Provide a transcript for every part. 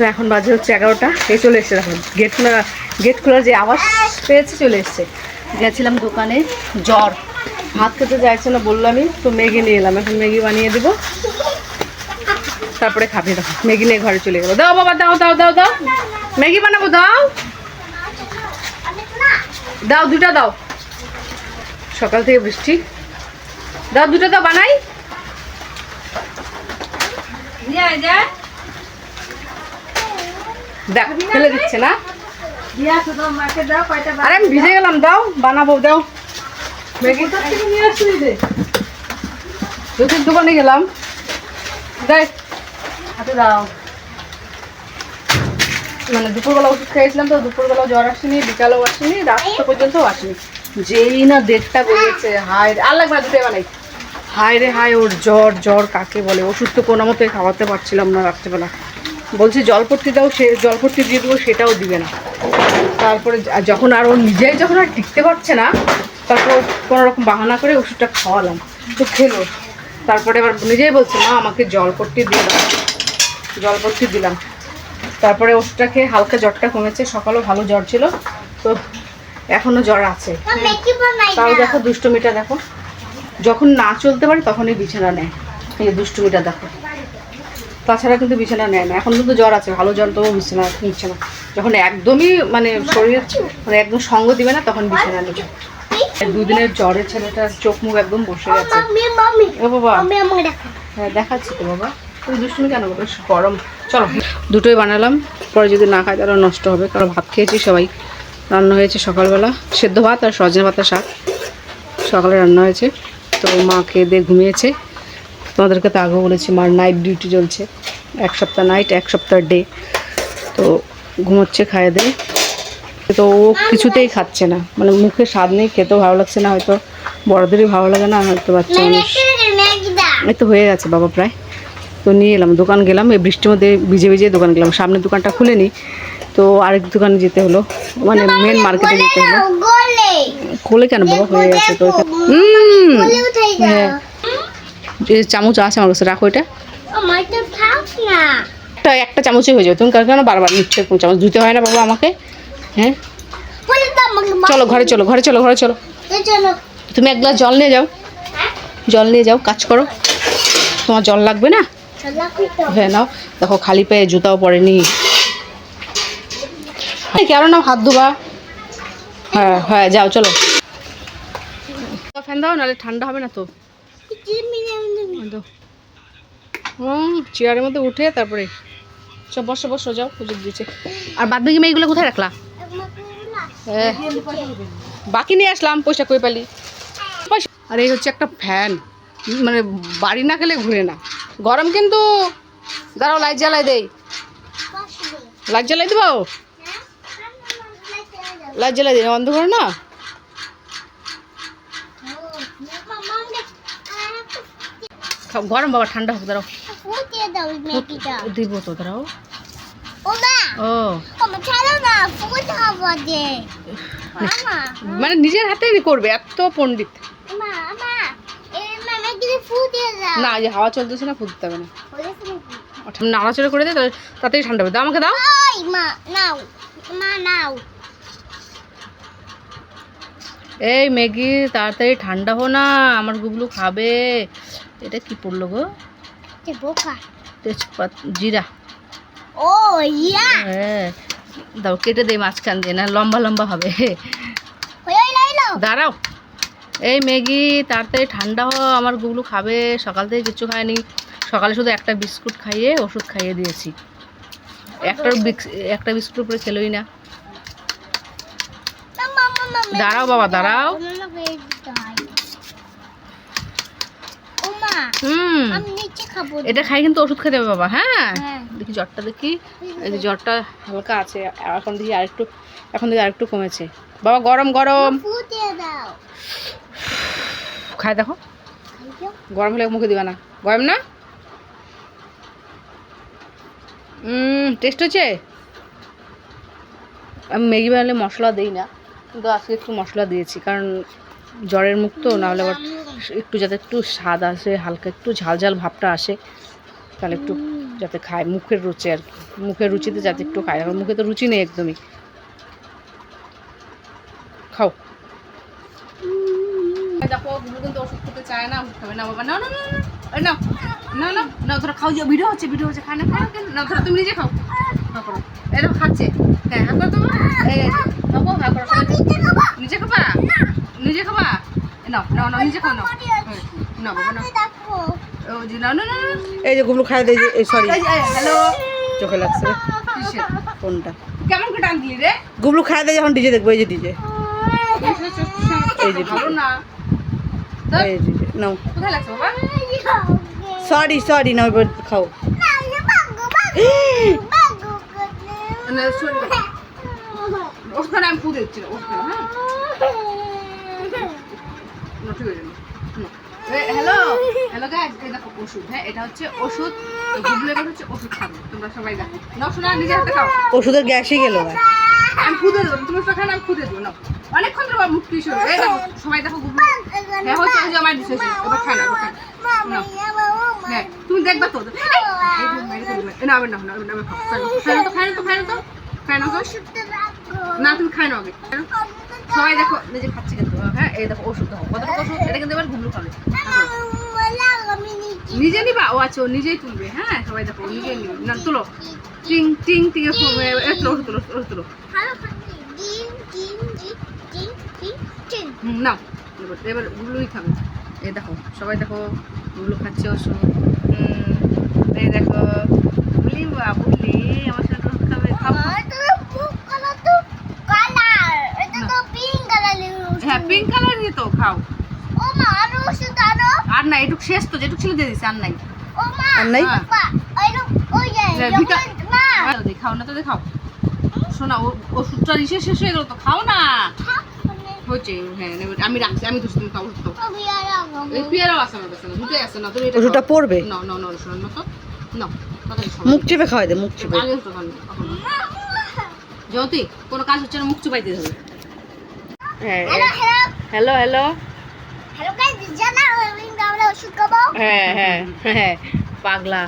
তো এখন বাজে হচ্ছে এগারোটা। এই চলে এসছে, দেখো গেট খোলা গেট খোলার যে আওয়াজ পেয়েছে চলে এসছে। গেছিলাম দোকানে, জ্বর। ভাত খেতে চাইছে না বললামই তো ম্যাগি নিয়ে এলাম। এখন ম্যাগি বানিয়ে দেবো। তারপরে খাবি, দেখো, ম্যাগি নিয়ে ঘরে চলে গেলো। দাও বাবা, দাও দাও দাও দাও। ম্যাগি বানাবো, দাও। দাও, দুটা দাও। সকাল থেকে বৃষ্টি। দাও, দুটো দাও, বানাই। দেখ ফেলে দিচ্ছে না। আরে আমি ভিজে গেলাম দাও বানাবো দাও। দুধের দোকানে গেলাম। দেখ হাতে দাও। মানে দুপুরবেলা ওষুধ খেয়েছিলাম তো দুপুরবেলা জ্বর আসেনি বিকালেও আসেনি রাতটা পর্যন্তও আসেনি। যেই না দেড়টা বেরিয়েছে হায় আর লাগবে না দুটোই বানাই। হায় রে হায় ওর জ্বর জ্বর কাকে বলে? ওষুধ তো কোনো মতে খাওয়াতে পারছিলাম না রাত্রেবেলা। বলছি জলপট্টি দাও সে জলপট্টি দিয়ে দেবো সেটাও দিবে না। তারপরে যখন আর ও নিজেই যখন আর টিকতে পারছে না তারপর কোনো রকম বাহানা করে ওষুধটা খাওয়ালাম তো খেলো। তারপরে এবার নিজেই বলছে মা আমাকে জলপট্টি দিয়ে দাও। জলপট্টি দিলাম। তারপরে ওষুধটা খেয়ে হালকা জ্বরটা কমেছে সকালেও ভালো জ্বর ছিল তো এখনও জ্বর আছে। তাও দেখো দুষ্টমিটা দেখো। যখন না চলতে পারে তখনই বিছানা নেয়। এই দুষ্টমিটা দেখো। তাছাড়া কিন্তু বিছানা নেয় না। এখন কিন্তু জ্বর আছে ভালো জ্বর তবু বিছানা নিচ্ছে না। যখন একদমই মানে শরীর মানে একদম সঙ্গ দিবে না তখন বিছানা নেবে। দুদিনের জ্বরের ছেলেটার চোখ মুখ একদম বসে গেছে। ও বাবা। হ্যাঁ দেখাচ্ছি তো বাবা। তুমি দুষ্টুমি কেন করো? গরম। চলো দুটোই বানালাম। পরে যদি না খায় তাহলে নষ্ট হবে। কারণ ভাত খেয়েছি সবাই। রান্না হয়েছে সকালবেলা। সেদ্ধ ভাত আর সজনে পাতা শাক। সকালে রান্না হয়েছে। তো মা খেয়ে দিয়ে ঘুমিয়েছে। তোমাদেরকে তো আগেও বলেছি মার নাইট ডিউটি চলছে। এক সপ্তাহ নাইট এক সপ্তাহ ডে তো ঘুমোচ্ছে খাইয়ে দিয়ে। তো ও কিছুতেই খাচ্ছে না। মানে মুখে স্বাদ নেই খেতেও ভালো লাগছে না হয়তো বড়দেরই ভালো লাগে না হয়তো বাচ্চা মানুষ। এই তো হয়ে গেছে বাবা প্রায়। তো নিয়ে এলাম দোকান গেলাম এই বৃষ্টির মধ্যে ভিজে ভিজে দোকান গেলাম। সামনের দোকানটা খুলে নি তো আরেক দোকানে যেতে হলো। মানে মেন মার্কেটে যেতে হলো। খোলে কেন বাবা? হয়ে গেছে তো হ্যাঁ। চামচ আছে আমার কাছে রাখো এটা। একটা একটা চামচই হয়ে যাবে। তুমি কার কেন বারবার নিচ্ছ এরকম চামচ? ধুতে হয় না বাবা আমাকে? হ্যাঁ? চলো ঘরে চলো ঘরে চলো ঘরে চলো। তুমি এক গ্লাস জল নিয়ে যাও। জল নিয়ে যাও কাজ করো। তোমার জল লাগবে না? হ্যাঁ নাও। দেখো খালি পায়ে জুতাও পরেনি। কেন না হাত ধোবা? হ্যাঁ হ্যাঁ যাও চলো। ফ্যান দাও নাহলে ঠান্ডা হবে না তো। হুম চেয়ারের মধ্যে উঠে তারপরে সব বসো বসো যাও পুজো দিচ্ছে আর বাদ বাকি মেয়েগুলো কোথায় রাখলা? হ্যাঁ বাকি নিয়ে আসলাম পয়সা কই পালি? আর এই হচ্ছে একটা ফ্যান। মানে বাড়ি না গেলে ঘুরে না। গরম কিন্তু দাঁড়াও লাইট জ্বালাই দেই। লাইট জ্বালাই দেবো? লাইট জ্বালাই দিই বন্ধ করো না? খাও, গরম বাবা ঠান্ডা হোক দাঁড়াও। দিব তো দাঁড়াও। ও মানে নিজের হাতে করবে এত পণ্ডিত। না যে হাওয়া চলতেছে না ফুটতে হবে না। নাড়াচড়া করে দে তাড়াতাড়ি ঠান্ডা হবে। দাও আমাকে দাও। এই ম্যাগি তাড়াতাড়ি ঠান্ডা হো না আমার গুবলু খাবে। এটা কি পড়ল গো? তেজপাত জিরা। ও ইয়া। হ্যাঁ। দাও কেটে দেই মাঝখান দিয়ে না লম্বা লম্বা হবে। দাঁড়াও। এই ম্যাগি তাড়াতাড়ি ঠান্ডা হো আমার গুবলু খাবে সকাল থেকে কিছু খায়নি। সকালে শুধু একটা বিস্কুট খাইয়ে ওষুধ খাইয়ে দিয়েছি। একটা একটা বিস্কুট উপরে খেলোই না। দাঁড়াও বাবা দাঁড়াও। হুম। এটা খাই কিন্তু ওষুধ খেতে হবে বাবা হ্যাঁ? হ্যাঁ। দেখি জ্বরটা দেখি। এই যে জ্বরটা হালকা আছে এখন দেখি আরেকটু এখন দেখি আরেকটু কমেছে। বাবা গরম গরম। খাই দেখো। গরম হলে মুখে দিবা না। গরম না? টেস্ট হচ্ছে? আমি ম্যাগি বানালে মশলা দিই না। কিন্তু আজকে একটু মশলা দিয়েছি কারণ জ্বরের মুখ তো নাহলে আবার একটু যাতে একটু স্বাদ আসে হালকা একটু ঝাল ঝাল ভাবটা আসে তাহলে একটু যাতে খায় মুখের রুচি আর কি। মুখের রুচিতে যাতে একটু খায় আমার মুখে তো রুচি নেই একদমই। খাও। দেখো গুলো কিন্তু ওষুধ খেতে চায় না ওষুধ খাবে না বাবা না না না না না না না ধরো খাও যে ভিডিও হচ্ছে ভিডিও হচ্ছে খায় না খায় না কেন? না ধরো তুমি নিজে খাও। হা করো। এই খাচ্ছে। হ্যাঁ হা করো তোমার এই এই, খাব হা করো নিজে খাবা? নিজে খাবা? নাও নাও নাও নিজে খাও নাও। এই, নাও বাবা নাও। দেখো। ও জি না না না এই যে গুবলু খাই দিয়ে সরি হ্যালো চোখে লাগছে রে। কিসের? ফোনটা। কেমন করে টান দিলি রে? গুবলু খাই দিয়ে যখন ডিজে দেখব এই যে ডিজে। এই যে ভালো না। এই ডিজে নাও। কোথায় লাগছে বাবা? সরি সরি নাও এবার খাও। ওখানে আমি পুজো দিচ্ছি ওখানে হ্যাঁ। না, ঠিক আছে হ্যালো হ্যালো গাইজ এই দেখো ওষুধ হ্যাঁ এটা হচ্ছে ওষুধ তো গুগলে হচ্ছে ওষুধ খাবে। তোমরা সবাই দেখো। নাও শোনা নিজে হাতে খাও। ওষুধের গ্যাসই গেল না। আমি খুদে দেবো তুমি খানা আমি খুদে দেবো। নাও। অনেকক্ষণ ধরে মুখ টিস এই দেখো সবাই দেখো গুগলে হ্যাঁ হচ্ছে ওই যে আমার দিচ্ছে না না। হ্যাঁ তুমি দেখবা তো। খাই নাও তো, খাই তো, খাই তো, খাই না তুমি খাই আগে। খাই সবাই দেখো নিজে খাচ্ছে কিন্তু হ্যাঁ এই দেখো ওষুধ দেখো কত ওষুধ এটা কিন্তু এবার খাবে। নিজে নিবা? ও আচ্ছা ও নিজেই তুলবে হ্যাঁ সবাই দেখো নিজেই নিবে। না তুলো। টিং টিং টিং এ এ- এ তুলো তুলো তুলো। হুম নাও। এবার এবার খাবে। এই দেখো সবাই দেখো গুলো খাচ্ছে ওষুধ এই দেখো বলি বা বলি আমার সাথে খাবে খাব হ্যাঁ পিঙ্ক কালারই তো খাও। আর না এটুক শেষ তো যেটুক ছিল দিয়ে দিছে আর নাই। আর নাই? হ্যাঁ। হ্যাঁ, আর খাও না তো দে খাও শোনা ও ওষুধটা ইসে শেষ হয়ে গেল তো খাও না। হচ্ছে হ্যাঁ আমি রাখছি আমি দুশো তুমি খাও ওষুধ এই পেয়ারাও আছে আমার কাছে না দুটোই আছে না তুমি এটা ওষুধটা খাও। পড়বে? না না না শোনো না তো না মুখ চেপে খাওয়াই দে মুখ চেপে। আগে তো খান জ্যোতি কোনো কাজ হচ্ছে না মুখ চুপাইতে হবে। হ্যাঁ হ্যালো হ্যালো হ্যাঁ হ্যাঁ হ্যাঁ পাগলা।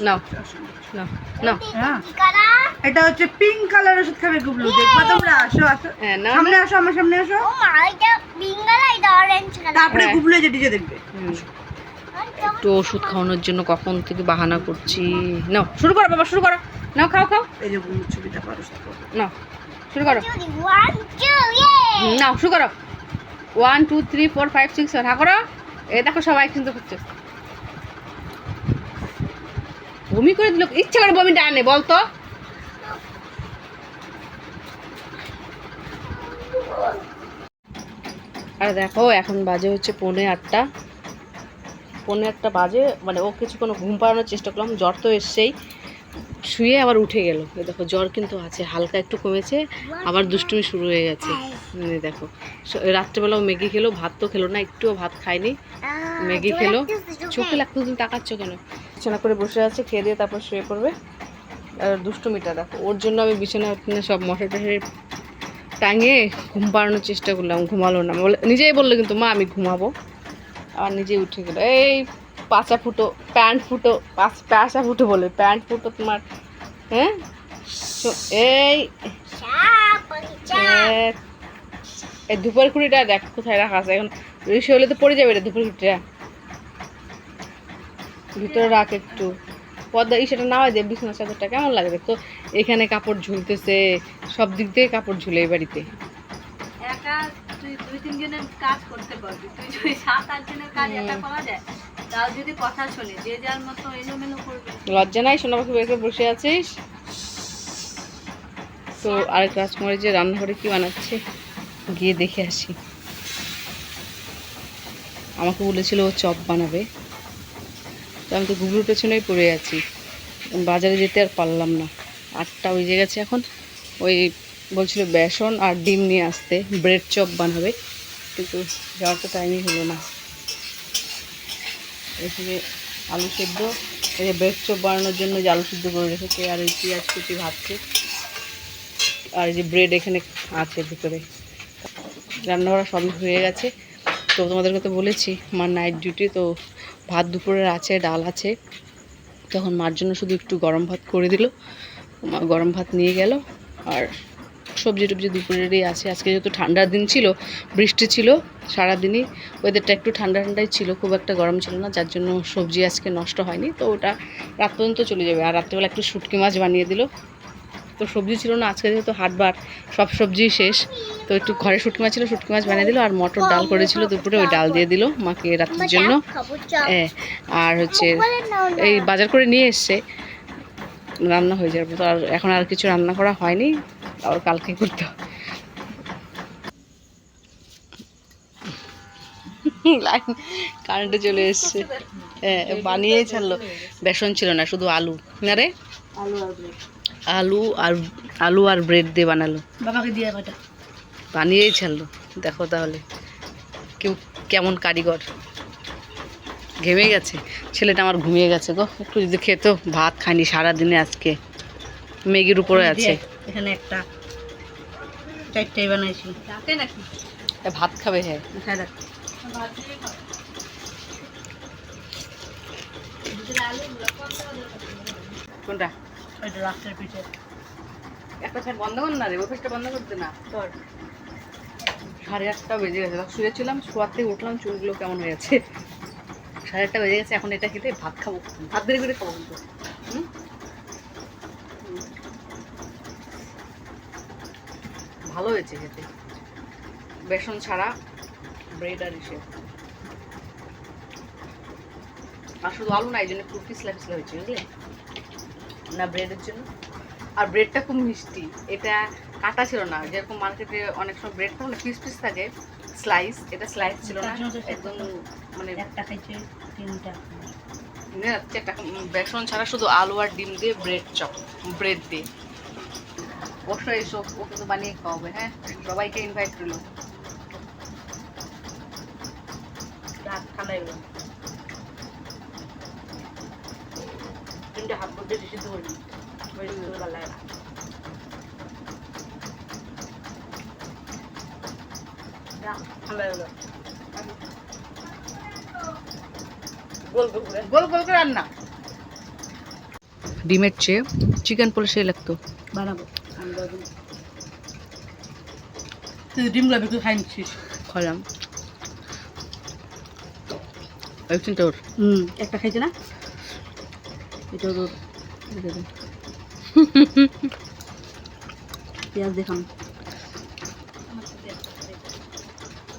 নাও নাও নাও। এটা হচ্ছে পিঙ্ক কালার ওষুধ খাবে গুবলু দেখবা তোমরা আসো আসো। হ্যাঁ সামনে আসো আমার সামনে আসো। তারপরে হ্যাঁ। গুবলু এই যে ডিজে দেখবে। হুম। একটু ওষুধ খাওয়ানোর জন্য কখন থেকে বাহানা করছি? নাও শুরু করো বাবা শুরু করো। নাও খাও খাও। এই যে ছবিটা পারো নাও। শুরু করো। নাও শুরু করো। One two three four five six seven হা করো। এই দেখো সবাই কিন্তু করছে। বমি করে দিল। ইচ্ছা করে বমিটা আনে বলতো আর দেখো এখন বাজে হচ্ছে পৌনে আটটা। পৌনে আটটা বাজে মানে ও কিছুক্ষণ ঘুম পাড়ানোর চেষ্টা করলাম জ্বর তো এসছেই। শুয়ে আবার উঠে গেল। দেখো, জ্বর কিন্তু আছে, হালকা একটু কমেছে, আবার দুষ্টুমি শুরু হয়ে গেছে। দেখো রাত্রেবেলাও ম্যাগি খেলো ভাত তো খেলো না, একটুও ভাত খায়নি। ম্যাগি খেলো। চোখে লাগতো তুমি তাকাচ্ছ কেন? বিছানা করে বসে আছে, খেয়ে দিয়ে তারপর শুয়ে পড়বে। আর দুষ্টুমিটা দেখো, ওর জন্য আমি বিছানা টিছানা সব মশা টশারি টাঙিয়ে ঘুম পাড়ানোর চেষ্টা করলাম, ঘুমালো না। বলে, নিজেই বলল কিন্তু, মা, আমি ঘুমাবো। আবার নিজেই উঠে গেলো। এই পাঁচা ফুটো প্যান্ট ফুটো পাঁচ প্যাঁচা ফুটো বলে। প্যান্ট ফুটো তোমার হ্যাঁ? এই দুপুর কুড়িটা দেখ কোথায় রাখা আছে। এখন ঋষি হলে তো পড়ে যাবে রে দুপুর কুড়িটা ভিতরে রাখ একটু। পর্দা ইসেটা নামাই দে বিছানা চাদরটা কেমন লাগবে? তো এখানে কাপড় ঝুলতেছে সব দিক দিয়ে কাপড় ঝুলে এই বাড়িতে। একা তুই দুই তিনজনের কাজ করতে পারবি। তুই যদি সাত আট জনের কাজ একা করা যায় লজ্জা নাই, সোনা পাখি বসে আছিস? তো আরেক রাজকুমারী যে রান্নাঘরে কি বানাচ্ছে? গিয়ে দেখে আসি। আমাকে বলেছিল ও চপ বানাবে। তো আমি তো গুগলের পেছনেই পড়ে আছি। বাজারে যেতে আর পারলাম না। আটটা বেজে গেছে এখন। ওই বলছিল বেসন আর ডিম নিয়ে আসতে। ব্রেড চপ বানাবে। কিন্তু যাওয়ার তো টাইমই হলো না। এখানে আলু সেদ্ধ, এই যে ব্রেড চপ বানানোর জন্য যে আলু সেদ্ধ করে রেখেছে আর এই পেঁয়াজ কুচি ভাজছে। আর এই যে ব্রেড এখানে আছে ভিতরে। রান্না করা সবই হয়ে গেছে। তো তোমাদেরকে তো বলেছি, মার নাইট ডিউটি তো ভাত দুপুরের আছে, ডাল আছে। তখন মার জন্য শুধু একটু গরম ভাত করে দিল। মা গরম ভাত নিয়ে গেল। আর সবজি টবজি দুপুরেরই আছে। আজকে যেহেতু ঠান্ডার দিন ছিল বৃষ্টি ছিল সারাদিনই ওয়েদারটা একটু ঠান্ডা ঠান্ডাই ছিল খুব একটা গরম ছিল না যার জন্য সবজি আজকে নষ্ট হয়নি। তো ওটা রাত পর্যন্ত চলে যাবে। আর রাত্রেবেলা একটু শুটকি মাছ বানিয়ে দিল। তো সবজি ছিল না আজকে যেহেতু হাটবার সব সবজি শেষ। তো একটু ঘরে শুটকি মাছ ছিল শুটকি মাছ বানিয়ে দিল আর মটর ডাল করেছিল দুপুরে ওই ডাল দিয়ে দিল মাকে রাত্রের জন্য। হ্যাঁ আর হচ্ছে এই বাজার করে নিয়ে এসছে। রান্না হয়ে যাবে তো আর এখন আর কিছু রান্না করা হয়নি। আর কালকে করতে লাইন কারেন্টে চলে এসছে। হ্যাঁ বানিয়েই ছাড়লো। বেসন ছিল না শুধু আলু। না রে? আলু আর আলু আর ব্রেড দিয়ে বানালো। বাবাকে দিয়ে কয়টা বানিয়েই ছাড়লো। দেখো তাহলে কেউ কেমন কারিগর। ঘেমে গেছে? ছেলেটা আমার ঘুমিয়ে গেছে গো। একটু যদি খেত ভাত খায়নি সারাদিনে আজকে। মেগির উপরে আছে। এখানে একটা চারটাই বানাইছি। রাতে নাকি? ভাত খাবে হ্যাঁ রাখ কোনটা? ওইটা পিঠে। একটা বন্ধ কর না রে অফিসটা বন্ধ করতে না। তোর সাড়ে আটটা বেজে গেছে। তখন শুয়েছিলাম শোয়ার থেকে উঠলাম চুলগুলো কেমন হয়ে গেছে। সাড়ে আটটা বেজে গেছে এখন এটা খেতে ভাত খাব। ভাত দেরি করে খাব কিন্তু? হুম। ভালো হয়েছে খেতে। বেসন ছাড়া ব্রেড আর ইসে। আর শুধু আলু না এই জন্য একটু পিছলা পিছলা হয়েছে বুঝলে? না ব্রেডের জন্য। আর ব্রেডটা খুব মিষ্টি। এটা কাটা ছিল না। যেরকম মার্কেটে অনেক সময় ব্রেড থাকে পিস পিস থাকে স্লাইস এটা স্লাইস ছিল না। একদম মানে একটা খাইছে তিনটা। বেসন ছাড়া শুধু আলু আর ডিম দিয়ে ব্রেড চপ ব্রেড দিয়ে। অবশ্যই এসব ও কিন্তু বানিয়ে খাওয়াবে হ্যাঁ? সবাইকে ইনভাইট করল। তিনটা হাফ করতে সিদ্ধ ভালো লাগে না ডিমের চেয়ে চিকেন পলে সেই লাগতো। বানাবো। তুই ডিমগুলো বিক্রি খাই নিচ্ছিস তোর হুম। একটা খাইছে না? এটাও তোর। পেঁয়াজ দেখাম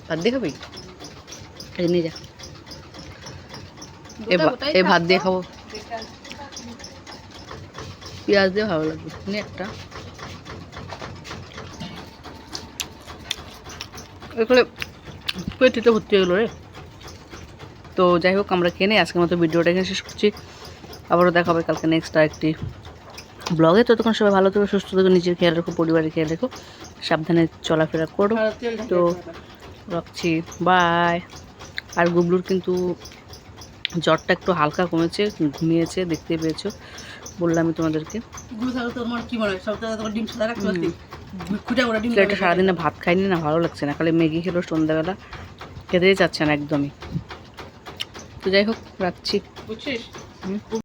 ভাত দিয়ে খাবি? এই নিয়ে যা। এ ভা- এ ভাত দিয়ে খাব। পেঁয়াজ দিয়ে ভালো লাগবে। একটা। এগুলো পেটিতে ভর্তি হয়ে গেলো রে। তো যাই হোক আমরা কিনে আজকের মতো ভিডিওটা এখানে শেষ করছি। আবারও দেখা হবে কালকে নেক্সট আরেকটি ব্লগে ততক্ষণ সবাই ভালো থেকো সুস্থ থেকো নিজের খেয়াল রেখো পরিবারের খেয়াল রেখো। সাবধানে চলাফেরা করো। তো রাখছি বাই আর গুবলুর কিন্তু জ্বরটা একটু হালকা কমেছে ঘুমিয়েছে দেখতে পেয়েছ। বললাম আমি তোমাদেরকে ডিম সাদা রাখতে সারাদিনে ভাত খাইনি না ভালো লাগছে না। খালি মেগি খেলো সন্ধ্যাবেলা খেতেই চাচ্ছে না একদমই। তো যাই হোক রাখছি। বুঝছিস?